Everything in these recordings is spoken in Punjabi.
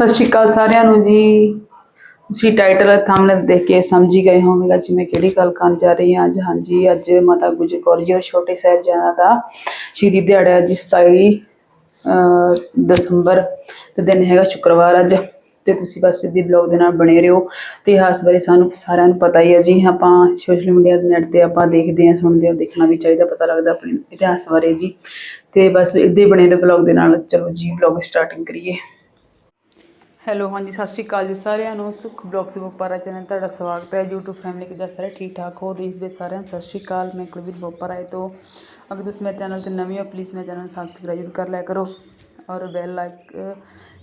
ਸਤਿ ਸ਼੍ਰੀ ਅਕਾਲ ਸਾਰਿਆਂ ਨੂੰ ਜੀ। ਤੁਸੀਂ ਟਾਈਟਲ ਥੰਬਨੇਲ ਦੇਖ ਕੇ ਸਮਝ ਗਏ ਹੋਵੇਗਾ ਅੱਜ ਮੈਂ ਕਿਹੜੀ ਗੱਲ ਕਰਨ ਜਾ ਰਹੀ ਹਾਂ। ਅੱਜ ਹਾਂਜੀ, ਅੱਜ ਮਾਤਾ ਗੁਜਰ ਕੌਰ ਜੀ ਔਰ ਛੋਟੇ ਸਾਹਿਬਜ਼ਾਦਿਆਂ ਦਾ ਸ਼ਹੀਦੀ ਦਿਹਾੜਾ ਜੀ 27 ਦਸੰਬਰ ਤੇ ਦਿਨ ਹੈਗਾ ਸ਼ੁੱਕਰਵਾਰ ਅੱਜ। ਤੇ ਤੁਸੀਂ ਬਸ ਸਿੱਧੀ ਬਲੌਗ ਦੇ ਨਾਲ ਬਣੇ ਰਹੋ। ਤੇ ਇਤਿਹਾਸ ਬਾਰੇ ਸਾਨੂੰ ਸਾਰਿਆਂ ਨੂੰ ਪਤਾ ਹੀ ਹੈ ਜੀ। ਆਪਾਂ ਸੋਸ਼ਲ ਮੀਡੀਆ ਦੇ ਨੈਟ ਤੇ ਆਪਾਂ ਦੇਖਦੇ ਹਾਂ, ਸੁਣਦੇ ਹਾਂ, ਦੇਖਣਾ ਵੀ ਚਾਹੀਦਾ, ਪਤਾ ਲੱਗਦਾ ਆਪਣੇ ਇਤਿਹਾਸ ਬਾਰੇ ਜੀ। ਤੇ ਬਸ ਇੱਦਾਂ ਹੀ ਬਣੇ ਰਹੋ ਬਲੌਗ ਦੇ ਨਾਲ। ਚਲੋ ਜੀ ਬਲੌਗ ਸਟਾਰਟਿੰਗ ਕਰੀਏ। ਹੈਲੋ, ਹਾਂਜੀ, ਸਤਿ ਸ਼੍ਰੀ ਅਕਾਲ ਜੀ ਸਾਰਿਆਂ ਨੂੰ। ਸੁਖ ਬਲੌਗਸ ਬੋਪਾਰਾ ਚੈਨਲ ਤੁਹਾਡਾ ਸਵਾਗਤ ਹੈ। YouTube ਫੈਮਿਲੀ ਕਿੱਦਾਂ ਸਾਰੇ ਠੀਕ ਠਾਕ ਹੋ ਦੇਖਦੇ ਸਾਰਿਆਂ ਨੂੰ ਸਤਿ ਸ਼੍ਰੀ ਅਕਾਲ। ਮੈਂ ਕੁਲਵੀਰ ਬੋਪਾਰਾ ਹੈ ਤੋਂ ਅਗਰ ਤੁਸੀਂ ਮੇਰੇ ਚੈਨਲ ਤੇ ਨਵੇਂ ਹੋ ਪਲੀਜ਼ ਮੇਰੇ ਚੈਨਲ ਨੂੰ ਸਬਸਕ੍ਰਾਈਬ ਕਰ ਲਿਆ ਕਰੋ ਔਰ ਬੈਲ ਲਾਈਕ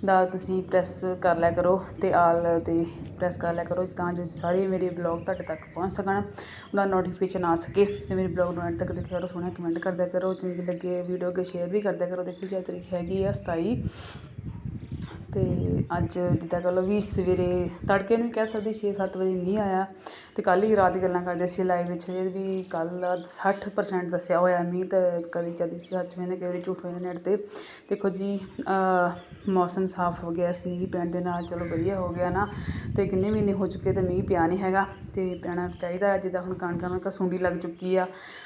ਦਾ ਤੁਸੀਂ ਪ੍ਰੈਸ ਕਰ ਲਿਆ ਕਰੋ ਤੇ ਆਲ ਤੇ ਪ੍ਰੈਸ ਕਰ ਲਿਆ ਕਰੋ ਤਾਂ ਜੋ ਸਾਰੇ ਮੇਰੇ ਬਲੌਗ ਤੁਹਾਡੇ ਤੱਕ ਪਹੁੰਚ ਸਕਣ। ਉਹਦਾ ਨੋਟੀਫਿਕੇਸ਼ਨ ਆ ਸਕੇ ਤੇ ਮੇਰੇ ਬਲੌਗ ਨੂੰ ਐਂਡ ਤੱਕ ਦੇਖਿਆ ਕਰੋ, ਸੋਹਣਾ ਕਮੈਂਟ ਕਰਦਿਆ ਕਰੋ। ਚੰਗੀ ਲੱਗੇ ਵੀਡੀਓ ਅੱਗੇ ਸ਼ੇਅਰ ਵੀ ਕਰਦਿਆ ਕਰੋ। ਦੇਖੀ ਜੀ ਤਰੀਕ ਹੈਗੀ ਆ 27 ਅਤੇ ਅੱਜ ਜਿੱਦਾਂ ਕਹਿ ਲਓ ਵੀ ਸਵੇਰੇ ਤੜਕੇ ਨੂੰ ਵੀ ਕਹਿ ਸਕਦੇ ਛੇ ਸੱਤ ਵਜੇ ਮੀਂਹ ਆਇਆ ਅਤੇ ਕੱਲ੍ਹ ਹੀ ਰਾਤ ਦੀ ਗੱਲਾਂ ਕਰਦੇ ਸੀ ਲਾਈਵ ਵਿੱਚ ਇਹ ਵੀ ਕੱਲ 60% ਦੱਸਿਆ ਹੋਇਆ ਮੀਂਹ ਤਾਂ ਕਦੀ ਕਦੀ ਸੱਚ ਮੈਨੇ ਕਈ ਵਾਰੀ ਝੂਠ ਹੋਏ ਨੈਟ ਤੇ ਦੇਖੋ ਜੀ ਮੌਸਮ ਸਾਫ਼ ਹੋ ਗਿਆ ਸੀ ਮੀਂਹ ਪੈਣ ਦੇ ਨਾਲ ਚਲੋ ਵਧੀਆ ਹੋ ਗਿਆ ਨਾ ਅਤੇ ਕਿੰਨੇ ਮਹੀਨੇ ਹੋ ਚੁੱਕੇ ਤੇ ਮੀਂਹ ਪਿਆ ਨਹੀਂ ਹੈਗਾ ਅਤੇ ਪੈਣਾ ਚਾਹੀਦਾ ਜਿੱਦਾਂ ਹੁਣ ਕਣਕਾਂ ਨੂੰ ਕਸੂੰਡੀ ਲੱਗ ਚੁੱਕੀ ਆ,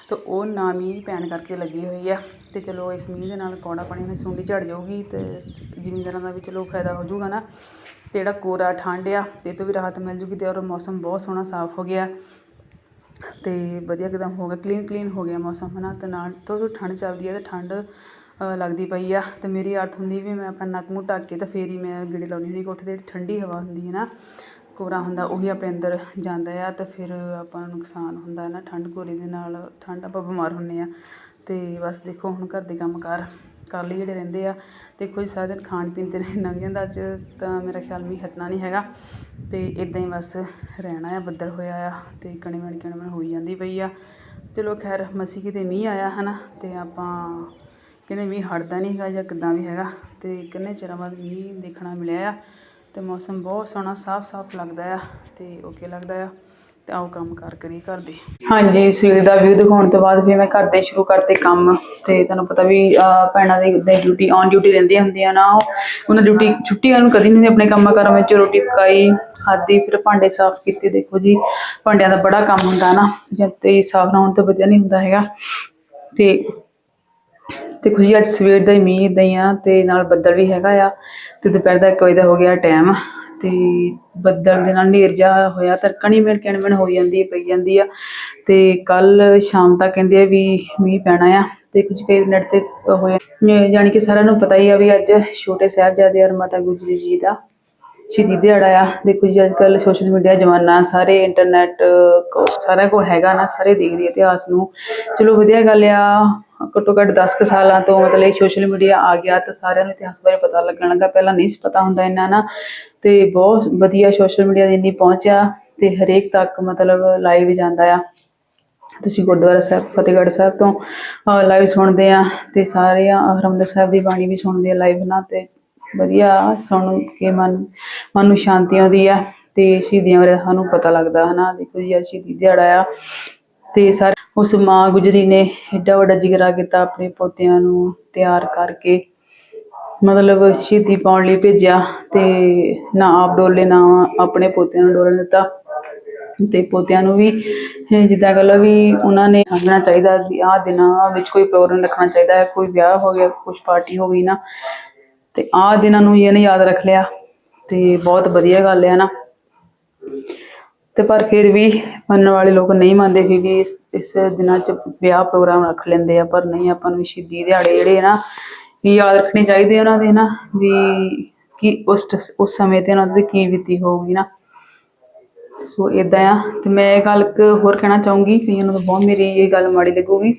ਤਾਂ ਉਹ ਨਾ ਮੀਂਹ ਪੈਣ ਕਰਕੇ ਲੱਗੀ ਹੋਈ ਆ। ਤੇ ਚਲੋ ਇਸ ਮੀਂਹ ਦੇ ਨਾਲ ਕੌੜਾ ਪਾਣੀ ਨਾਲ ਸੁੰਡੀ ਝੜ ਜਾਊਗੀ ਤੇ ਜ਼ਿਮੀਂਦਾਰਾਂ ਦਾ ਵੀ ਚਲੋ ਫਾਇਦਾ ਹੋ ਜਾਊਗਾ ਨਾ। ਤੇ ਜਿਹੜਾ ਕੋਰਾ ਠੰਡ ਆ, ਇਹ ਤੋਂ ਵੀ ਰਾਹਤ ਮਿਲ ਜੂਗੀ ਤੇ ਔਰ ਮੌਸਮ ਬਹੁਤ ਸੋਹਣਾ ਸਾਫ਼ ਹੋ ਗਿਆ। ਤੇ ਵਧੀਆ ਇੱਕਦਮ ਹੋ ਗਿਆ ਕਲੀਨ ਕਲੀਨ ਹੋ ਗਿਆ ਮੌਸਮ, ਹਨਾ। ਤੇ ਨਾਲ ਤੋਂ ਠੰਡ ਚੱਲਦੀ ਹੈ ਤੇ ਠੰਡ ਲੱਗਦੀ ਪਈ ਆ। ਤੇ ਮੇਰੀ ਆਰਥ ਹੁੰਦੀ ਵੀ ਮੈਂ ਆਪਣਾ ਨੱਕ ਮੂੰਹ ਢੱਕ ਕੇ ਤਾਂ ਫੇਰ ਹੀ ਮੈਂ ਗੇੜੇ ਲਾਉਂਦੀ ਹੁੰਦੀ ਕੋਠੇ ਤੇ ਜਿਹੜੀ ਠੰਡੀ ਹਵਾ ਹੁੰਦੀ ਹੈ ਨਾ ਕੋਰਾ ਹੁੰਦਾ ਉਹੀ ਆਪਣੇ ਅੰਦਰ ਜਾਂਦਾ ਆ ਤੇ ਫਿਰ ਆਪਾਂ ਨੂੰ ਨੁਕਸਾਨ ਹੁੰਦਾ ਨਾ, ਠੰਡ ਕੋਰੇ ਦੇ ਨਾਲ ਠੰਡ ਆਪਾਂ ਬਿਮਾਰ ਹੁੰਦੇ ਹਾਂ ਅਤੇ ਬਸ ਦੇਖੋ ਹੁਣ ਘਰ ਦੇ ਕੰਮ ਕਾਰ ਕਰ ਲਈ ਜਿਹੜੇ ਰਹਿੰਦੇ ਆ, ਦੇਖੋ ਜੀ ਸਾਰਾ ਦਿਨ ਖਾਣ ਪੀਣ ਤੇ ਲੰਘ ਜਾਂਦਾ ਅੱਜ ਤਾਂ ਮੇਰਾ ਖਿਆਲ ਵੀ ਹਟਣਾ ਨਹੀਂ ਹੈਗਾ ਅਤੇ ਇਦਾਂ ਹੀ ਬਸ ਰਹਿਣਾ ਆ, ਬੱਦਲ ਹੋਇਆ ਆ ਅਤੇ ਕਣੀ ਮਣ ਕਣੀ ਮਣ ਹੋਈ ਜਾਂਦੀ ਪਈ ਆ। ਚਲੋ ਖੈਰ ਮਸੀ ਕਿਤੇ ਮੀਂਹ ਆਇਆ ਹੈ ਨਾ ਅਤੇ ਆਪਾਂ ਕਹਿੰਦੇ ਮੀਂਹ ਹਟਦਾ ਨਹੀਂ ਹੈਗਾ ਜਾਂ ਕਿੱਦਾਂ ਵੀ ਹੈਗਾ ਅਤੇ ਕਿੰਨੇ ਚਿਰਾਂ ਬਾਅਦ ਮੀਂਹ ਦੇਖਣਾ ਮਿਲਿਆ ਆ। ਤੇ ਮੌਸਮ ਬਹੁਤ ਸੋਹਣਾ, ਸਾਫ਼-ਸਾਫ਼ ਲੱਗਦਾ ਆ ਤੇ ਓਕੇ ਲੱਗਦਾ ਆ। ਤੇ ਆਓ ਕੰਮ ਕਰ ਕਰੀ ਘਰ ਦੇ। ਹਾਂਜੀ, ਸਵੇਰ ਦਾ ਵਿਊ ਦਿਖਾਉਣ ਤੋਂ ਬਾਅਦ ਫਿਰ ਮੈਂ ਘਰ ਦੇ ਸ਼ੁਰੂ ਕਰਤੇ ਕੰਮ। ਤੇ ਤੁਹਾਨੂੰ ਪਤਾ ਵੀ ਭੈਣਾਂ ਦੇ ਡਿਊਟੀ ਔਨ ਡਿਊਟੀ ਰਹਿੰਦੀਆਂ ਹੁੰਦੀਆਂ ਨਾ ਉਹ। ਉਹਨਾਂ ਡਿਊਟੀ ਛੁੱਟੀ ਉਹਨਾਂ ਨੂੰ ਕਦੀ ਨਹੀਂ ਆਪਣੇ ਕੰਮਾਂ ਕਾਰਾਂ ਵਿੱਚ, ਰੋਟੀ ਪਕਾਈ, ਖਾਧੀ, ਫਿਰ ਭਾਂਡੇ ਸਾਫ਼ ਕੀਤੇ। ਦੇਖੋ ਜੀ, ਭਾਂਡਿਆਂ ਦਾ ਬੜਾ ਕੰਮ ਹੁੰਦਾ ਨਾ। ਜਦ ਤੇ ਸਾਫ਼ ਨਾ ਹੋਣ ਤਾਂ ਵਧੀਆ ਨਹੀਂ ਹੁੰਦਾ ਹੈਗਾ। ਤੇ ਦੇਖੋ ਜੀ ਅੱਜ ਸਵੇਰ ਦਾ ਹੀ, ਮੀਂਹ ਏਦਾਂ ਹੀ ਆ ਤੇ ਨਾਲ ਬੱਦਲ ਵੀ ਹੈਗਾ ਆ ਤੇ ਦੁਪਹਿਰ ਦਾ 1 ਵਜੇ ਦਾ ਹੋ ਗਿਆ ਟਾਈਮ ਤੇ ਬੱਦਲ ਦੇ ਨਾਲ ਹਨੇਰ ਜਾ ਹੋਇਆ ਤਰਕਣੀ ਮੇਰ ਕਿਣਮਣ ਹੋ ਜਾਂਦੀ ਪਈ ਜਾਂਦੀ ਆ ਤੇ ਕੱਲ ਸ਼ਾਮ ਤੱਕ ਕਹਿੰਦੇ ਆ ਵੀ ਮੀਂਹ ਪੈਣਾ ਆ ਤੇ ਕੁਝ ਕਈ ਮਿੰਟ ਤੇ ਹੋਇਆ। ਜਾਣੀ ਕਿ ਸਾਰਿਆਂ ਨੂੰ ਪਤਾ ਹੀ ਆ ਵੀ ਅੱਜ ਛੋਟੇ ਸਾਹਿਬਜ਼ਾਦੇ ਔਰ ਮਾਤਾ ਗੁਜਰੀ ਜੀ ਦਾ ਸ਼ਹੀਦੀ ਦਿਹਾੜਾ ਆ। ਦੇਖੋ ਜੀ, ਅੱਜ ਕੱਲ ਸੋਸ਼ਲ ਮੀਡੀਆ ਜ਼ਮਾਨਾ, ਸਾਰੇ ਇੰਟਰਨੈਟ ਸਾਰਿਆਂ ਕੋਲ ਹੈਗਾ ਨਾ, ਸਾਰੇ ਦੇਖਦੇ ਇਤਿਹਾਸ ਨੂੰ। ਚਲੋ, ਵਧੀਆ ਗੱਲ ਆ। ਘੱਟੋ ਘੱਟ 10 ਕੁ ਸਾਲਾਂ ਤੋਂ ਮਤਲਬ ਸੋਸ਼ਲ ਮੀਡੀਆ ਆ ਗਿਆ ਤਾਂ ਸਾਰਿਆਂ ਨੂੰ ਇਤਿਹਾਸ ਬਾਰੇ ਪਤਾ ਲੱਗਣ ਲੱਗਾ। ਪਹਿਲਾਂ ਨਹੀਂ ਸੀ ਪਤਾ ਹੁੰਦਾ ਇੰਨਾ ਨਾ। ਤੇ ਬਹੁਤ ਵਧੀਆ ਸੋਸ਼ਲ ਮੀਡੀਆ ਦੀ ਇੰਨੀ ਪਹੁੰਚ ਆ ਤੇ ਹਰੇਕ ਤੱਕ ਮਤਲਬ ਲਾਈਵ ਜਾਂਦਾ ਆ। ਤੁਸੀਂ ਗੁਰਦੁਆਰਾ ਸਾਹਿਬ, ਫਤਿਹਗੜ੍ਹ ਸਾਹਿਬ ਤੋਂ ਲਾਈਵ ਸੁਣਦੇ ਆ ਤੇ ਸਾਰੇ ਹਰਿਮੰਦਰ ਸਾਹਿਬ ਦੀ ਬਾਣੀ ਵੀ ਸੁਣਦੇ ਆ ਲਾਈਵ ਨਾ ਤੇ ਵਧੀਆ ਸੁਣ ਕੇ ਮਨ ਮਨ ਨੂੰ ਸ਼ਾਂਤੀ ਆਉਂਦੀ ਆ ਤੇ ਸ਼ਹੀਦੀਆਂ ਬਾਰੇ ਸਾਨੂੰ ਪਤਾ ਲੱਗਦਾ ਹਨਾ ਦੇਖੋ ਜੀ ਅੱਜ ਸ਼ਹੀਦੀ ਦਿਹਾੜਾ ਆ। ਤੇ ਸਾਰੇ ਉਸ ਮਾਂ ਗੁਜਰੀ ਨੇ ਏਡਾ ਵੱਡਾ ਜਿਗਰਾ ਕੀਤਾ ਆਪਣੇ ਪੋਤਿਆਂ ਨੂੰ ਤਿਆਰ ਕਰਕੇ। ਮਤਲਬ ਸ਼ਹੀਦੀ ਪਾਉਣ ਲਈ ਭੇਜਿਆ ਤੇ ਨਾ ਆਪ ਡੋਲੇ, ਨਾ ਆਪਣੇ ਪੋਤਿਆਂ ਨੂੰ ਡੋਲਣ ਦਿੱਤਾ। ਤੇ ਪੋਤਿਆਂ ਨੂੰ ਵੀ ਜਿੱਦਾਂ ਗੱਲ ਵੀ ਉਹਨਾਂ ਨੇ ਸਮਝਣਾ ਚਾਹੀਦਾ ਵੀ ਆਹ ਦਿਨਾਂ ਵਿੱਚ ਕੋਈ ਪ੍ਰੋਗਰਾਮ ਰੱਖਣਾ ਚਾਹੀਦਾ ਹੈ, ਕੋਈ ਵਿਆਹ ਹੋ ਗਿਆ ਕੁਝ ਪਾਰਟੀ ਹੋ ਗਈ ਨਾ। ਤੇ ਆਹ ਦਿਨਾਂ ਨੂੰ ਇਹਨੇ ਯਾਦ ਰੱਖ ਲਿਆ। ਤੇ ਬਹੁਤ ਵਧੀਆ ਗੱਲ ਹੈ ਨਾ। ਤੇ ਪਰ ਫਿਰ ਵੀ ਮੰਨਣ ਵਾਲੇ ਲੋਕ ਨਹੀਂ ਮੰਨਦੇ ਫਿਰ ਇਸ ਇਸ ਦਿਨਾਂ 'ਚ ਵਿਆਹ ਪ੍ਰੋਗਰਾਮ ਰੱਖ ਲੈਂਦੇ ਆ, ਪਰ ਨਹੀਂ ਆਪਾਂ ਨੂੰ ਸ਼ਹੀਦੀ ਦਿਹਾੜੇ ਜਿਹੜੇ ਨਾ ਵੀ ਯਾਦ ਰੱਖਣੇ ਚਾਹੀਦੇ ਉਹਨਾਂ ਦੇ ਨਾ ਵੀ ਕਿ ਉਸ ਉਸ ਸਮੇਂ ਤੇ ਉਹਨਾਂ ਦੀ ਕੀ ਬੀਤੀ ਹੋਊਗੀ ਨਾ। ਸੋ ਇਦਾਂ ਆ ਤੇ ਮੈਂ ਇਹ ਗੱਲ ਇੱਕ ਹੋਰ ਕਹਿਣਾ ਚਾਹੂੰਗੀ ਕਈਆਂ ਨੂੰ ਤਾਂ ਬਹੁਤ ਮੇਰੀ ਇਹ ਗੱਲ ਮਾੜੀ ਲੱਗੂਗੀ।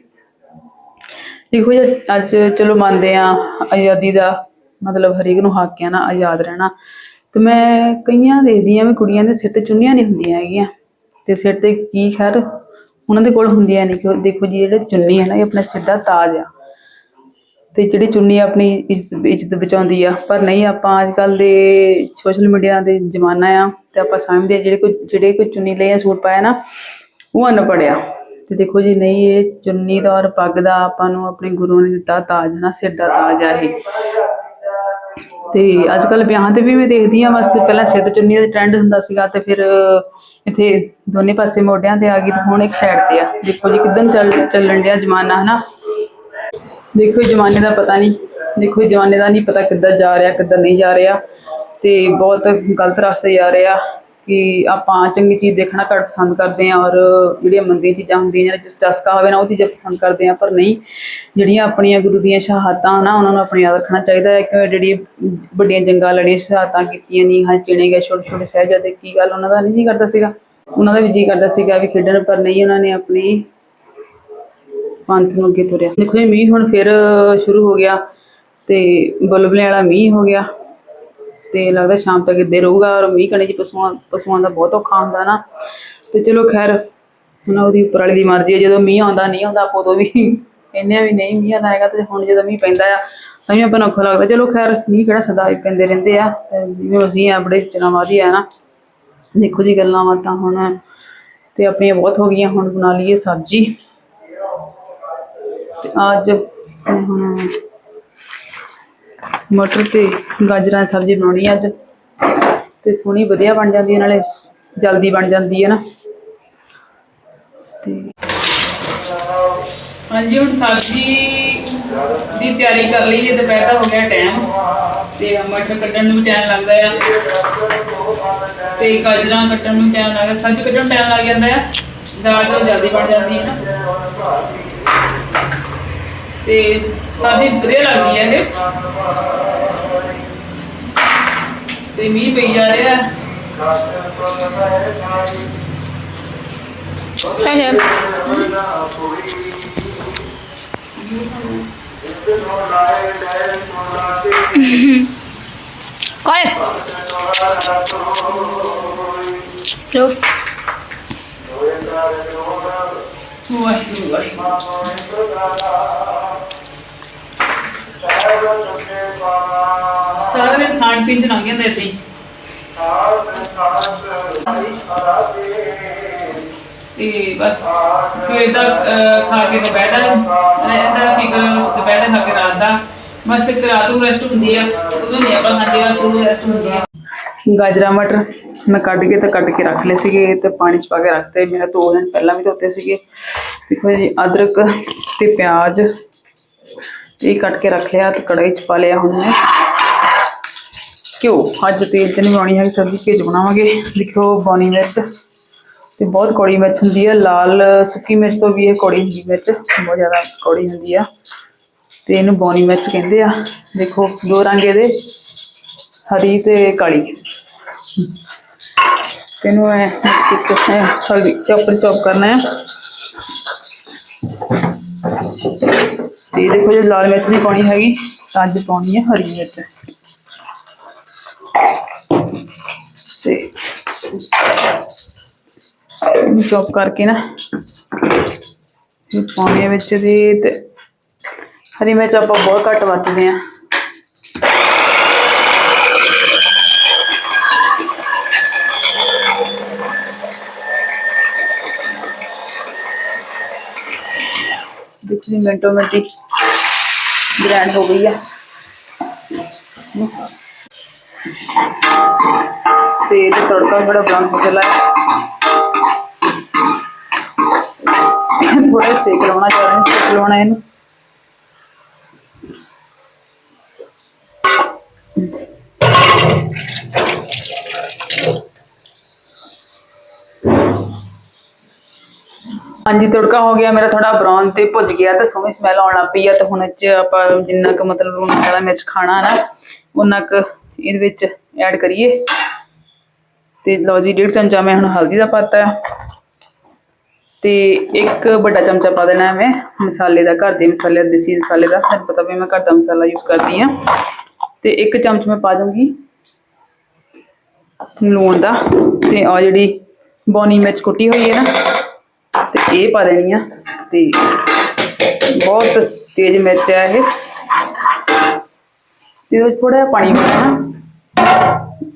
ਦੇਖੋ ਜੀ, ਅੱਜ ਚਲੋ ਮੰਨਦੇ ਆ ਆਜ਼ਾਦੀ ਦਾ ਮਤਲਬ ਹਰੇਕ ਨੂੰ ਹੱਕ ਆ ਨਾ ਆਜ਼ਾਦ ਰਹਿਣਾ। ਤੇ ਮੈਂ ਕਈਆਂ ਦੇਖਦੀ ਆ ਵੀ ਕੁੜੀਆਂ ਦੇ ਸਿਰ ਤੇ ਚੁੰਨੀਆਂ ਨਹੀਂ ਹੁੰਦੀਆਂ ਹੈਗੀਆਂ। ਤੇ ਸਿਰ ਤੇ ਕੀ ਖੈਰ, ਉਹਨਾਂ ਦੇ ਕੋਲ ਹੁੰਦੀਆਂ ਨਹੀਂ ਕਿ ਦੇਖੋ ਜੀ, ਜਿਹੜੇ ਚੁੰਨੀ ਹੈ ਨਾ, ਇਹ ਆਪਣੇ ਸਿਰ ਦਾ ਤਾਜ ਆ। ਤੇ ਜਿਹੜੀ ਚੁੰਨੀ ਆਪਣੀ ਇੱਜ਼ਤ ਇੱਜ਼ਤ ਬਚਾਉਂਦੀ ਆ। ਪਰ ਨਹੀਂ, ਆਪਾਂ ਅੱਜ ਕੱਲ ਦੇ ਸੋਸ਼ਲ ਮੀਡੀਆ ਦੇ ਜ਼ਮਾਨਾ ਆ ਤੇ ਆਪਾਂ ਸਮਝਦੇ ਆ, ਜਿਹੜੇ ਕੋਈ ਜਿਹੜੇ ਕੋਈ ਚੁੰਨੀ ਲਿਆ ਸੂਟ ਪਾਇਆ ਨਾ, ਉਹ ਅਨਪੜ੍ਹ ਆ। ਤੇ ਦੇਖੋ ਜੀ, ਨਹੀਂ, ਇਹ ਚੁੰਨੀ ਦਾ ਔਰ ਪੱਗ ਦਾ ਆਪਾਂ ਨੂੰ ਆਪਣੇ ਗੁਰੂ ਨੇ ਦਿੱਤਾ ਤਾਜ ਨਾ, ਸਿਰ ਦਾ ਤਾਜ ਆ ਇਹ। ਤੇ ਅੱਜ ਕੱਲ ਵਿਆਹਾਂ ਤੇ ਵੀ ਮੈਂ ਦੇਖਦੀ ਆ ਬਸ ਪਹਿਲਾਂ ਸਿਰ ਚੁੰਨੀ ਦਾ ਟ੍ਰੈਂਡ ਹੁੰਦਾ ਸੀਗਾ ਤੇ ਫਿਰ ਇੱਥੇ ਦੋਨੇ ਪਾਸੇ ਮੋਢਿਆਂ ਤੇ ਆ ਗਈ ਤੇ ਹੁਣ ਇੱਕ ਸਾਈਡ ਤੇ ਆ। ਦੇਖੋ ਜੀ ਕਿਦਾਂ ਚੱਲ, ਚੱਲਣ ਡਿਆ ਜ਼ਮਾਨਾ, ਹਨਾ? ਦੇਖੋ ਜਮਾਨੇ ਦਾ ਪਤਾ ਨਹੀਂ, ਦੇਖੋ ਜਮਾਨੇ ਦਾ ਨਹੀਂ ਪਤਾ ਕਿੱਦਾਂ ਜਾ ਰਿਹਾ, ਕਿੱਦਾਂ ਨਹੀਂ ਜਾ ਰਿਹਾ ਤੇ ਬਹੁਤ ਗਲਤ ਰਸਤੇ ਜਾ ਰਿਹਾ ਕਿ ਆਪਾਂ ਚੰਗੀ ਚੀਜ਼ ਦੇਖਣਾ ਘੱਟ ਪਸੰਦ ਕਰਦੇ ਹਾਂ ਔਰ ਜਿਹੜੀਆਂ ਮੰਦੀਆਂ ਚੀਜ਼ਾਂ ਹੁੰਦੀਆਂ ਜਿਹਨਾਂ 'ਚ ਹੋਵੇ ਨਾ, ਉਹ ਚੀਜ਼ਾਂ ਪਸੰਦ ਕਰਦੇ ਹਾਂ, ਪਰ ਨਹੀਂ, ਜਿਹੜੀਆਂ ਆਪਣੀਆਂ ਗੁਰੂ ਦੀਆਂ ਸ਼ਹਾਦਤਾਂ ਨਾ, ਉਹਨਾਂ ਨੂੰ ਆਪਣੇ ਯਾਦ ਰੱਖਣਾ ਚਾਹੀਦਾ ਹੈ ਕਿ ਜਿਹੜੀ ਵੱਡੀਆਂ ਜੰਗਾਂ, ਲੜੀਆਂ ਸ਼ਹਾਦਤਾਂ ਕੀਤੀਆਂ ਨਹੀਂ ਹਾਂ ਚਿਣੇ ਗਏ ਛੋਟੇ ਛੋਟੇ ਸਾਹਿਬਜ਼ਾਦੇ, ਕੀ ਗੱਲ ਉਹਨਾਂ ਦਾ ਨਹੀਂ ਜੀ ਕਰਦਾ ਸੀਗਾ? ਉਹਨਾਂ ਦਾ ਵੀ ਜੀ ਕਰਦਾ ਸੀਗਾ ਵੀ ਖੇਡਣ, ਪਰ ਨਹੀਂ ਉਹਨਾਂ ਨੇ ਆਪਣੀ ਪੰਥ ਨੂੰ ਅੱਗੇ ਤੁਰਿਆ। ਦੇਖੋ ਇਹ ਮੀਂਹ ਹੁਣ ਫਿਰ ਸ਼ੁਰੂ ਹੋ ਗਿਆ ਤੇ ਬੁਲਬੁਲੇ ਵਾਲਾ ਮੀਂਹ ਹੋ ਗਿਆ। ਤੇ ਲੱਗਦਾ ਸ਼ਾਮ ਤੱਕ ਇੱਦੇ ਰਹੂਗਾ ਔਰ ਮੀਂਹ ਕਣੇ ਜੀ ਪਸ਼ੂਆਂ ਪਸ਼ੂਆਂ ਦਾ ਬਹੁਤ ਔਖਾ ਹੁੰਦਾ ਨਾ। ਤੇ ਚਲੋ ਖੈਰ, ਹੁਣ ਉਹਦੀ ਉੱਪਰ ਵਾਲੀ ਦੀ ਮਰਜ਼ੀ ਹੈ, ਜਦੋਂ ਮੀਂਹ ਆਉਂਦਾ, ਨਹੀਂ ਆਉਂਦਾ, ਆਪਾਂ ਉਦੋਂ ਵੀ ਕਹਿੰਦੇ ਆ ਵੀ ਨਹੀਂ, ਮੀਂਹ ਆਉਂਦਾ ਹੈਗਾ ਤੇ ਹੁਣ ਜਦੋਂ ਮੀਂਹ ਪੈਂਦਾ ਆ, ਤਾਂ ਵੀ ਆਪਾਂ ਨੂੰ ਔਖਾ ਲੱਗਦਾ। ਚਲੋ ਖੈਰ, ਮੀਂਹ ਕਿਹੜਾ ਸਦਾ ਹੀ ਪੈਂਦੇ ਰਹਿੰਦੇ ਆ ਜਿਵੇਂ ਅਸੀਂ ਆਪਣੇ ਬੜੇ ਚਿਰਾਂ ਬਾਅਦ ਹੀ ਆ ਨਾ। ਦੇਖੋ ਜੀ ਗੱਲਾਂ ਬਾਤਾਂ ਹੁਣ, ਤੇ ਆਪਣੀਆਂ ਬਹੁਤ ਹੋ ਗਈਆਂ, ਹੁਣ ਬਣਾ ਲਈਏ ਸਬਜ਼ੀ। ਅੱਜ ਹੁਣ ਮਟਰ ਤੇ ਗਾਜਰਾਂ ਦੀ ਸਬਜ਼ੀ ਬਣਾਉਣੀ ਆ ਅੱਜ। ਤੇ ਸੋਹਣੀ ਵਧੀਆ ਬਣ ਜਾਂਦੀ ਹੈ ਨਾਲੇ ਜਲਦੀ ਬਣ ਜਾਂਦੀ ਹੈ ਨਾ। ਤੇ ਹਾਂਜੀ, ਹੁਣ ਸਬਜ਼ੀ ਦੀ ਤਿਆਰੀ ਕਰ ਲਈ ਹੈ ਦੁਪਹਿਰ ਦਾ ਹੋ ਗਿਆ ਟਾਈਮ ਤੇ ਮਟਰ ਕੱਟਣ ਨੂੰ ਵੀ ਟਾਈਮ ਲੱਗਦਾ ਆ। ਤੇ ਗਾਜਰਾਂ ਕੱਟਣ ਨੂੰ ਟਾਈਮ ਲੱਗਦਾ, ਸਬਜ਼ੀ ਕੱਟਣ ਨੂੰ ਟਾਈਮ ਲੱਗ ਜਾਂਦਾ ਆ। ਦਾਲ ਤਾਂ ਜਲਦੀ ਬਣ ਜਾਂਦੀ ਹੈ ਨਾ। ਤੇ ਸਾਡੀ ਵਧੀਆ ਲੱਗਦੀ ਹੈ ਇਹ। ਤੇ ਮੀਂਹ ਪਈ ਜਾ ਰਿਹਾ। ਹੈ। ਹੈ ਕੋਲ। ਲੋ। ਵਾਹਿਗੁਰੂ ਵਾਹਿਗੁਰੂ। ਸਾਰਾ ਦਿਨ ਖਾਣ ਪੀਣ ਚ ਲੰਘ ਜਾਂਦਾ ਏਦਾਂ ਹੀ ਤੇ ਬਸ ਸਵੇਰ ਦਾ ਅਹ, ਖਾ ਕੇ ਦੁਪਹਿਰ ਦਾ ਰਹਿੰਦਾ ਫਿਕਰ ਦੁਪਹਿਰ ਦਾ ਖਾ ਕੇ ਰਾਤ ਦਾ। ਬਸ ਇੱਕ ਰਾਤ ਨੂੰ ਰੈਸਟ ਹੁੰਦੀ ਆ ਉਦੋਂ ਨਹੀਂ ਆਪਾਂ ਖਾਂਦੇ ਬਸ ਉਦੋਂ ਰੈਸਟ ਹੁੰਦੀ ਆ। ਗਾਜਰਾ ਮਟਰ ਮੈਂ ਕੱਢ ਕੇ ਤੇ ਕੱਟ ਕੇ ਰੱਖ ਲਏ ਸੀਗੇ ਤੇ ਪਾਣੀ ਚ ਪਾ ਕੇ ਰੱਖਤੇ। ਮੈਂ ਦੋ ਦਿਨ ਪਹਿਲਾਂ ਵੀ ਧੋਤੇ ਸੀਗੇ। ਦੇਖੋ ਜੀ ਅਦਰਕ ਤੇ ਪਿਆਜ਼। ਤੇ ਇਹ ਕੱਟ ਕੇ ਰੱਖ ਲਿਆ ਤੇ ਕੜਾਈ ਚ ਪਾ ਲਿਆ ਹੁਣ ਘਿਓ ਅੱਜ ਤੇਲ ਚ ਨਹੀਂ ਬਣਾਉਣੀ ਹੈ ਸਬਜ਼ੀ ਘਿਓ 'ਚ ਬਣਾਵਾਂਗੇ ਦੇਖੋ ਬੌਨੀ ਮਿਰਚ ਤੇ ਬਹੁਤ ਕੌੜੀ ਮਿਰਚ ਹੁੰਦੀ ਹੈ ਲਾਲ ਸੁੱਕੀ ਮਿਰਚ ਤੋਂ ਵੀ ਇਹ ਕੌੜੀ ਹੁੰਦੀ ਮਿਰਚ ਬਹੁਤ ਜ਼ਿਆਦਾ ਕੌੜੀ ਹੁੰਦੀ ਆ ਤੇ ਇਹਨੂੰ ਬੌਨੀ ਮਿਰਚ ਕਹਿੰਦੇ ਆ ਦੇਖੋ ਦੋ ਰੰਗ ਇਹਦੇ ਹਰੀ ਤੇ ਕਾਲੀ ਇਹਨੂੰ ਐ ਇੱਕ ਹਲਦੀ ਚੌਪਰ ਚੌਪ ਕਰਨਾ ਹੈ ਤੇ ਦੇਖੋ ਜੇ ਲਾਲ ਮਿਰਚ ਨਹੀਂ ਪਾਉਣੀ ਹੈਗੀ, ਤਾਂ ਅੱਜ ਪਾਉਣੀ ਹੈ ਹਰੀ ਮਿਰਚ। ਤੇ ਇਹਨੂੰ ਚੌਪ ਕਰਕੇ ਨਾ, ਇਹ ਪਾਉਣੀ ਹੈ ਵਿੱਚ ਦੀ ਤੇ ਹਰੀ ਮਿਰਚ ਆਪਾਂ ਬਹੁਤ ਘੱਟ ਵਰਤਦੇ ਆ ਦੇਖੋ ਜੀ ਮਿੰਟੋ ਮਿੰਟੀ ਗ੍ਰੈਂਡ ਹੋ ਗਈ ਆ ਤੇ ਇਹ ਤੜਕਾ ਬੜਾ ਬਰਾਊਨ ਹੋ ਚਲਾ ਹੈ ਥੋੜਾ ਸੇਕ ਲਾਉਣਾ ਚਾਹ ਰਹੇ ਸੇਕ ਲਾਉਣਾ ਇਹਨੂੰ ਹਾਂਜੀ, ਤੜਕਾ ਹੋ ਗਿਆ, ਮੇਰਾ ਥੋੜਾ ਬਰਾਊਨ ਤੇ ਭੁੱਜ ਗਿਆ ਤੇ ਸੋਹਣੀ ਸਮੈਲ ਆਉਣ ਲੱਗ ਪਈ ਆ ਤੇ ਹੁਣ ਇਹ 'ਚ ਆਪਾਂ ਜਿੰਨਾ ਕੁ ਮਤਲਬ ਲੂਣ ਵਾਲਾ ਮਿਰਚ ਖਾਣਾ ਨਾ ਉਹਨਾਂ ਕੁ ਇਹਦੇ ਵਿੱਚ ਐਡ ਕਰੀਏ। ਤੇ ਲਓ ਜੀ, ਡੇਢ ਚਮਚਾ ਮੈਂ ਹੁਣ ਹਲਦੀ ਦਾ ਪਾਤਾ ਆ। ਤੇ ਇੱਕ ਵੱਡਾ ਚਮਚਾ ਪਾ ਦੇਣਾ ਮੈਂ ਮਸਾਲੇ ਦਾ, ਘਰ ਦੇ ਮਸਾਲੇ ਦਾ ਦੇਸੀ ਮਸਾਲੇ ਦਾ। ਤੁਹਾਨੂੰ ਪਤਾ ਵੀ ਮੈਂ ਘਰ ਦਾ ਮਸਾਲਾ ਯੂਜ਼ ਕਰਦੀ ਆ। ਤੇ ਇੱਕ ਚਮਚ ਮੈਂ ਪਾ ਦੂੰਗੀ ਲੂਣ ਦਾ। ਤੇ ਆ ਜਿਹੜੀ ਬੌਨੀ ਮਿਰਚ ਕੁੱਟੀ ਹੋਈ ਹੈ ਨਾ ਇਹ ਪਾ ਦੇਣੀ ਆ ਤੇ ਬਹੁਤ ਤੇਜ਼ ਮਿਰਚ ਹੈ ਇਹ। ਤੇ ਉਹ ਥੋੜਾ ਜਿਹਾ ਪਾਣੀ ਪਾਉਣਾ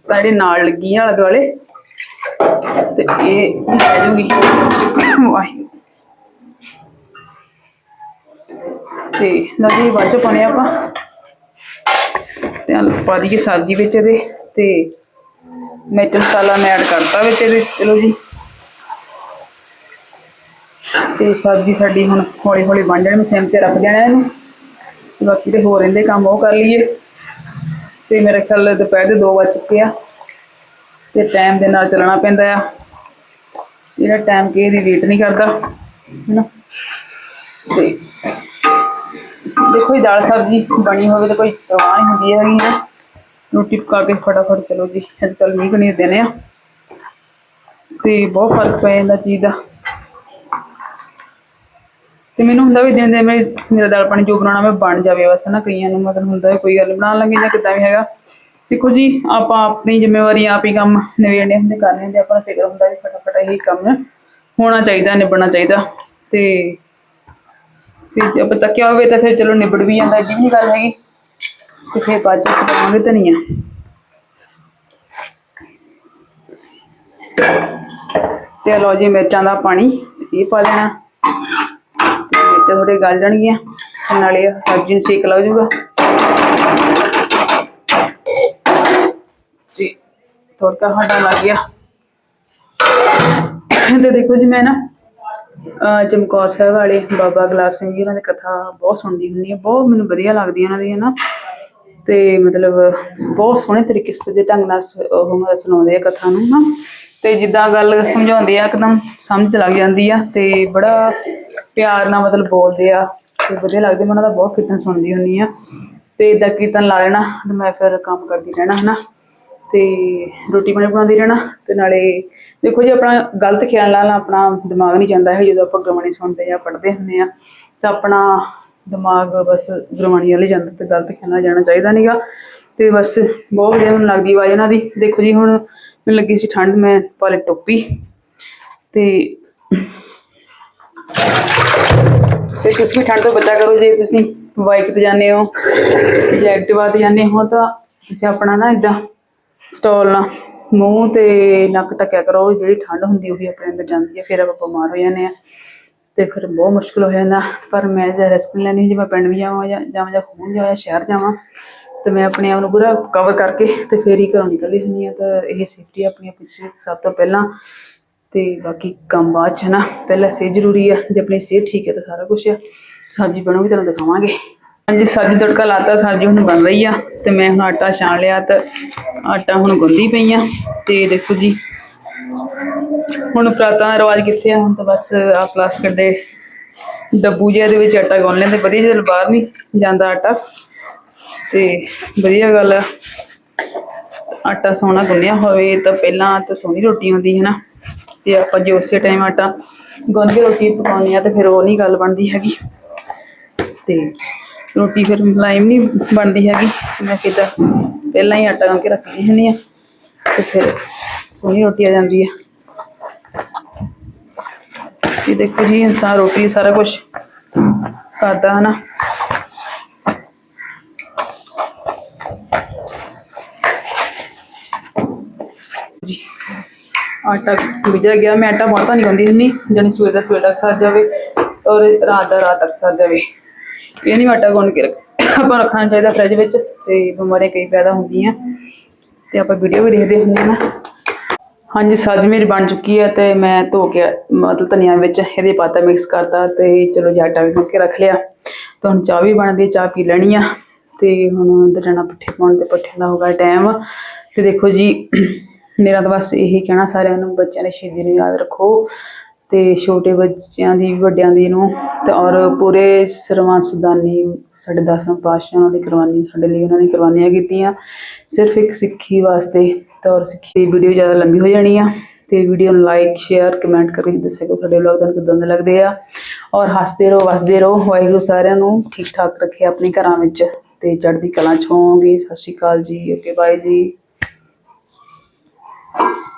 ਤਾਂ ਜਿਹੜੇ ਨਾਲ ਲੱਗੀਆਂ ਆਲੇ ਦੁਆਲੇ, ਤੇ ਇਹ ਲੈ ਜੂਗੀ। ਵਾਹਿਗੁਰੂ। ਤੇ ਨਦੀ ਬਾਅਦ ਚ ਪਾਉਣੇ ਆਪਾਂ। ਤੇ ਪਾ ਦਈਏ ਸਬਜ਼ੀ ਵਿੱਚ ਇਹਦੇ। ਤੇ ਮਿਰਚ ਮਸਾਲਾ ਮੈਂ ਐਡ ਕਰਤਾ ਵਿੱਚ ਇਹਦੇ। ਚਲੋ ਜੀ। ਤੇ ਸਬਜ਼ੀ ਸਾਡੀ ਹੁਣ ਹੌਲੀ ਹੌਲੀ ਬਣ ਜਾਣੀ ਮੈਂ ਸਿਮ ਤੇ ਰੱਖ ਦੇਣਾ ਇਹਨੂੰ। ਬਾਕੀ ਤੇ ਹੋਰ ਰਹਿੰਦੇ ਕੰਮ ਉਹ ਕਰ ਲਈਏ। ਤੇ ਮੇਰੇ ਖਿਆਲ ਦੁਪਹਿਰ ਦੇ 2 ਵੱਜ ਚੁੱਕੇ ਆ। ਤੇ ਟਾਈਮ ਦੇ ਨਾਲ ਚੱਲਣਾ ਪੈਂਦਾ ਆ। ਜਿਹੜਾ ਟਾਈਮ ਕਿਸੇ ਦੀ ਵੇਟ ਨਹੀਂ ਕਰਦਾ, ਹੈਨਾ? ਤੇ ਦੇਖੋ ਇਹ ਦਾਲ ਸਬਜ਼ੀ ਬਣੀ ਹੋਵੇ ਤਾਂ ਕੋਈ ਪਰਵਾਹ ਨਹੀਂ ਹੁੰਦੀ ਹੈਗੀ ਨਾ ਰੋਟੀ ਪਕਾ ਕੇ ਫਟਾਫਟ ਚਲੋ ਜੀ, ਅੱਜ ਕੱਲ੍ਹ ਮੀਂਹ ਕਣੀ ਦੇਣੇ ਆ। ਤੇ ਬਹੁਤ ਫ਼ਰਕ ਪੈ ਜਾਂਦਾ ਚੀਜ਼ ਦਾ। ਤੇ ਮੈਨੂੰ ਹੁੰਦਾ ਵੀ ਦਿਨ ਦੇ ਮੇਰੇ, ਮੇਰਾ ਦਾਲ ਪਾਣੀ ਜੋ ਬਣਾਉਣਾ ਮੈਂ ਬਣ ਜਾਵੇ ਬਸ ਨਾ ਕਈਆਂ ਨੂੰ ਮਤਲਬ ਹੁੰਦਾ ਵੀ ਕੋਈ ਗੱਲ ਨੀ, ਬਣਾਉਣ ਜਾਂ ਕਿੱਦਾਂ ਵੀ ਹੈਗਾ। ਦੇਖੋ ਜੀ, ਆਪਾਂ ਆਪਣੀ ਜ਼ਿੰਮੇਵਾਰੀ ਆਪ ਹੀ ਕੰਮ ਨਿਬੇੜਨੇ ਹੁੰਦੇ ਕਰਨੇ ਹੁੰਦੇ ਆਪਾਂ ਨੂੰ ਫਿਕਰ ਹੁੰਦਾ ਵੀ ਫਟਾਫਟ ਇਹੀ ਕੰਮ ਹੋਣਾ ਚਾਹੀਦਾ, ਨਿਬੜਨਾ ਚਾਹੀਦਾ। ਤੇ ਫਿਰ ਜੇ ਆਪਾਂ ਤੱਕਿਆ ਹੋਵੇ ਤਾਂ ਫਿਰ ਚਲੋ ਨਿਬੜ ਵੀ ਜਾਂਦਾ ਏਡੀ ਵੀ ਗੱਲ ਹੈਗੀ। ਤੇ ਫਿਰ ਬਾਅਦ ਚ ਪਾਵਾਂਗੇ ਧਨੀਆ। ਤੇ ਲਓ ਜੀ ਮਿਰਚਾਂ ਦਾ ਪਾਣੀ, ਇਹ ਪਾ ਦੇਣਾ ਤੇ ਮਿਰਚਾਂ ਗਲ ਜਾਣਗੀਆਂ ਤੇ ਨਾਲੇ ਸਬਜ਼ੀ ਨੂੰ ਸੇਕ ਲੱਗ ਜਾਊਗਾ ਜੀ, ਤੜਕਾ ਸਾਡਾ ਲੱਗ ਗਿਆ। ਤੇ ਦੇਖੋ ਜੀ ਮੈਂ ਨਾ ਚਮਕੌਰ ਸਾਹਿਬ ਵਾਲੇ ਬਾਬਾ ਗੁਲਾਬ ਸਿੰਘ ਜੀ ਉਹਨਾਂ ਦੀ ਕਥਾ ਬਹੁਤ ਸੁਣਦੀ ਹੁੰਦੀ ਹਾਂ, ਬਹੁਤ ਮੈਨੂੰ ਵਧੀਆ ਲੱਗਦੀ ਉਹਨਾਂ ਦੀ ਨਾ। ਤੇ ਮਤਲਬ ਬਹੁਤ ਸੋਹਣੇ ਤਰੀਕੇ ਸੇ ਢੰਗ ਨਾਲ ਉਹ ਮਤਲਬ ਸੁਣਾਉਂਦੇ ਆ ਕਥਾ ਨੂੰ ਨਾ। ਤੇ ਜਿੱਦਾਂ ਗੱਲ ਸਮਝਾਉਂਦੇ ਆ, ਇੱਕਦਮ ਸਮਝ ਲੱਗ ਜਾਂਦੀ ਆ ਤੇ ਬੜਾ ਪਿਆਰ ਨਾਲ ਮਤਲਬ ਬੋਲਦੇ ਆ ਤੇ ਵਧੀਆ ਲੱਗਦੇ, ਮੈਂ ਉਹਨਾਂ ਦਾ ਬਹੁਤ ਕੀਰਤਨ ਸੁਣਦੀ ਹੁੰਦੀ ਆ ਤੇ ਇਦਾਂ ਕੀਰਤਨ ਲਾ ਲੈਣਾ ਤੇ ਮੈਂ ਫਿਰ ਕੰਮ ਕਰਦੀ ਰਹਿਣਾ, ਹਨਾ। ਤੇ ਰੋਟੀ ਪਾਣੀ ਬਣਾਉਂਦੀ ਰਹਿਣਾ ਤੇ ਨਾਲੇ ਦੇਖੋ ਜੀ, ਆਪਣਾ ਗਲਤ ਖਿਆਲ ਨਾਲ ਆਪਣਾ ਦਿਮਾਗ ਨਹੀਂ ਜਾਂਦਾ ਹੈ ਜਦੋਂ ਆਪਾਂ ਗੁਰਬਾਣੀ ਸੁਣਦੇ ਜਾਂ ਪੜ੍ਹਦੇ ਹੁੰਦੇ ਆ ਤਾਂ ਆਪਣਾ ਦਿਮਾਗ ਬਸ ਗੁਰਬਾਣੀ ਵਾਲੇ ਜਾਂਦਾ ਤੇ ਗਲਤ ਖਿਆਲ ਨਾਲ ਜਾਣਾ ਚਾਹੀਦਾ ਨਹੀਂਗਾ ਤੇ ਬਸ ਬਹੁਤ ਵਧੀਆ ਮੈਨੂੰ ਲੱਗਦੀ ਆਵਾਜ਼ ਇਹਨਾਂ ਦੀ। ਦੇਖੋ ਜੀ, ਹੁਣ ਮੈਨੂੰ ਲੱਗੀ ਸੀ ਠੰਡ, ਮੈਂ ਪਾ ਲਈ ਟੋਪੀ। ਤੇ ਤੇ ਤੁਸੀਂ ਵੀ ਠੰਡ ਤੋਂ ਬਚਾ ਕਰੋ, ਜੇ ਤੁਸੀਂ ਬਾਈਕ ਤੇ ਜਾਂਦੇ ਹੋ, ਜਾਂ ਐਕਟਿਵਾ ਤੇ ਜਾਂਦੇ ਹੋ, ਤਾਂ ਤੁਸੀਂ ਆਪਣਾ ਨਾ ਇਦਾਂ ਸਟੋਲ ਨਾਲ ਮੂੰਹ ਤੇ ਨੱਕ ਢੱਕਿਆ ਕਰੋ ਜਿਹੜੀ ਠੰਡ ਹੁੰਦੀ ਉਹੀ ਆਪਣੇ ਅੰਦਰ ਜਾਂਦੀ ਹੈ, ਫਿਰ ਆਪਾਂ ਬਿਮਾਰ ਹੋ ਜਾਂਦੇ ਆ ਤੇ ਫਿਰ ਬਹੁਤ ਮੁਸ਼ਕਲ ਹੋ ਜਾਂਦਾ। ਪਰ ਮੈਂ ਜੇ ਰਿਸਕ ਨਹੀਂ ਲੈਣੀ ਜੇ ਮੈਂ ਪਿੰਡ ਵੀ ਜਾਵਾਂ ਜਾਂ ਜਾਵਾਂ ਜਾਂ ਖੂਨ ਜਾਵਾਂ ਜਾਂ ਸ਼ਹਿਰ ਜਾਵਾਂ, ਤੇ ਮੈਂ ਆਪਣੇ ਆਪ ਨੂੰ ਪੂਰਾ ਕਵਰ ਕਰਕੇ ਤੇ ਫਿਰ ਹੀ ਘਰੋਂ ਨਿਕਲਦੀ ਹੁੰਦੀ ਆ ਤਾਂ ਇਹ ਸੇਫਟੀ ਆਪਣੀ ਆਪਣੀ ਸਭ ਤੋਂ ਪਹਿਲਾਂ। ਤੇ ਬਾਕੀ ਕੰਮ ਬਾਅਦ ਚ ਨਾ, ਪਹਿਲਾਂ ਸਿਹਤ ਜ਼ਰੂਰੀ ਆ, ਜੇ ਆਪਣੀ ਸਿਹਤ ਠੀਕ ਹੈ ਤਾਂ ਸਾਰਾ ਕੁਝ ਆ। ਸਬਜ਼ੀ ਬਣੂਗੀ ਤੁਹਾਨੂੰ ਦਿਖਾਵਾਂਗੇ। ਹਾਂਜੀ, ਸਬਜ਼ੀ ਤੜਕਾ ਲਾਤਾ, ਸਬਜ਼ੀ ਹੁਣ ਬਣ ਰਹੀ ਆ ਤੇ ਮੈਂ ਹੁਣ ਆਟਾ ਛਾਣ ਲਿਆ ਤਾਂ ਆਟਾ ਹੁਣ ਗੁੰਦੀ ਪਈ ਆ ਤੇ ਦੇਖੋ ਜੀ, ਹੁਣ ਪਰਾਤਾਂ ਦਾ ਰਿਵਾਜ ਕਿੱਥੇ ਆ? ਹੁਣ ਤਾਂ ਬਸ ਆ ਪਲਾਸਟਿਕ ਦੇ ਡੱਬੂ ਜਿਹੇ ਦੇ ਵਿੱਚ ਆਟਾ ਗੁੰਨ ਲੈਂਦੇ, ਵਧੀਆ ਜਦੋਂ ਬਾਹਰ ਨਹੀਂ ਜਾਂਦਾ ਆਟਾ। ਤੇ ਵਧੀਆ ਗੱਲ ਆ, ਆਟਾ ਸੋਹਣਾ ਗੁੰਨਿਆ ਹੋਵੇ ਤਾਂ ਪਹਿਲਾਂ ਤਾਂ ਸੋਹਣੀ ਰੋਟੀ ਹੁੰਦੀ ਹੈ ਨਾ। ਤੇ ਆਪਾਂ ਜੇ ਉਸੇ ਟਾਈਮ ਆਟਾ ਗੁੰਨ ਕੇ ਰੋਟੀ ਪਕਾਉਂਦੇ ਆ ਤੇ ਫਿਰ ਉਹ ਨਹੀਂ ਗੱਲ ਬਣਦੀ ਹੈਗੀ। ਤੇ ਰੋਟੀ ਫਿਰ ਮੁਲਾਇਮ ਨਹੀਂ ਬਣਦੀ ਹੈਗੀ। ਮੈਂ ਕਿਦਾਂ ਪਹਿਲਾਂ ਹੀ ਆਟਾ ਗੁੰਨ ਕੇ ਰੱਖਦੀ ਹੁੰਦੀ ਆ ਤੇ ਫਿਰ ਸੋਹਣੀ ਰੋਟੀ ਆ ਜਾਂਦੀ ਆ। ਇਹ ਦੇਖੋ ਜੀ, ਇਨਸਾਨ ਰੋਟੀ ਸਾਰਾ ਕੁਝ ਕਰਦਾ ਹੈ ਆਟਾ ਭੁੱਜਿਆ ਗਿਆ, ਮੈਂ ਆਟਾ ਬਹੁਤਾ ਨਹੀਂ ਗੰਦੀ ਹੁੰਦੀ ਜਾਨੀ ਸਵੇਰ ਦਾ ਸਵੇਰ ਤੱਕ ਸਰ ਜਾਵੇ ਔਰ ਰਾਤ ਦਾ ਰਾਤ ਤੱਕ ਸਰ ਜਾਵੇ। ਇਹ ਨਹੀਂ ਆਟਾ ਗੁੰਨ ਕੇ ਰੱਖ, ਆਪਾਂ ਰੱਖਣਾ ਚਾਹੀਦਾ ਫ੍ਰਿਜ ਵਿੱਚ ਤੇ ਬਿਮਾਰੀਆਂ ਕਈ ਪੈਦਾ ਹੁੰਦੀਆਂ। ਤੇ ਆਪਾਂ ਵੀਡੀਓ ਵੀ ਦੇਖਦੇ ਹੁੰਦੇ ਹਾਂ ਨਾ। ਹਾਂਜੀ ਸਬਜ਼ੀ ਮੇਰੀ ਬਣ ਚੁੱਕੀ ਹੈ ਤੇ ਮੈਂ ਧੋ ਕੇ, ਮਤਲਬ ਧਨੀਆ ਵਿੱਚ ਇਹਦੇ ਪਾਤਾ ਮਿਕਸ ਕਰਤਾ ਤੇ ਚਲੋ ਜੀ ਆਟਾ ਵੀ ਗੁੰਨ ਕੇ ਰੱਖ ਲਿਆ। ਤੇ ਹੁਣ ਚਾਹ ਵੀ ਬਣਦੀ, ਚਾਹ ਪੀ ਲੈਣੀ ਆ। ਤੇ ਹੁਣ ਅੰਦਰ ਜਾਣਾ, ਪੱਠੇ ਪਾਉਣ ਤੇ ਪੱਠਿਆਂ ਦਾ ਹੋਗਾ ਟਾਈਮ ਤੇ ਦੇਖੋ ਜੀ ਮੇਰਾ ਤਾਂ ਬਸ ਇਹੀ ਕਹਿਣਾ ਸਾਰਿਆਂ ਨੂੰ, ਬੱਚਿਆਂ ਦੇ ਸ਼ਹੀਦੀ ਨੂੰ ਯਾਦ ਰੱਖੋ ਤੇ ਛੋਟੇ ਬੱਚਿਆਂ ਦੀ, ਵੱਡਿਆਂ ਦੀ ਨੂੰ ਤੇ ਔਰ ਪੂਰੇ ਸਰਵੰਸਦਾਨੀ ਸਾਡੇ ਦਸਵੇਂ ਪਾਤਸ਼ਾਹਾਂ ਉਹਨਾਂ ਦੀ ਕੁਰਬਾਨੀ ਸਾਡੇ ਲਈ ਉਹਨਾਂ ਨੇ ਕੁਰਬਾਨੀਆਂ ਕੀਤੀਆਂ। ਸਿਰਫ ਇੱਕ ਸਿੱਖੀ ਵਾਸਤੇ ਤਾਂ ਔਰ ਸਿੱਖੀ ਦੀ ਵੀਡੀਓ ਜ਼ਿਆਦਾ ਲੰਬੀ ਹੋ ਜਾਣੀ ਆ ਤੇ ਵੀਡੀਓ ਨੂੰ ਲਾਈਕ ਸ਼ੇਅਰ ਕਮੈਂਟ ਕਰਕੇ ਦੱਸਿਆ ਕਰੋ ਸਾਡੇ ਵਲੌਗ ਤੁਹਾਨੂੰ ਕਿਦਾਂ ਦੇ ਲੱਗਦੇ ਆ। ਔਰ ਹੱਸਦੇ ਰਹੋ, ਵਸਦੇ ਰਹੋ, ਵਾਹਿਗੁਰੂ ਸਾਰਿਆਂ ਨੂੰ ਠੀਕ ਠਾਕ ਰੱਖੇ ਆਪਣੇ ਘਰਾਂ ਵਿੱਚ ਤੇ ਚੜ੍ਹਦੀ ਕਲਾ ਚ ਹੋਵੋਗੇ। ਸਤਿ ਸ਼੍ਰੀ ਅਕਾਲ ਜੀ, ਓਕੇ ਬਾਏ ਜੀ। you.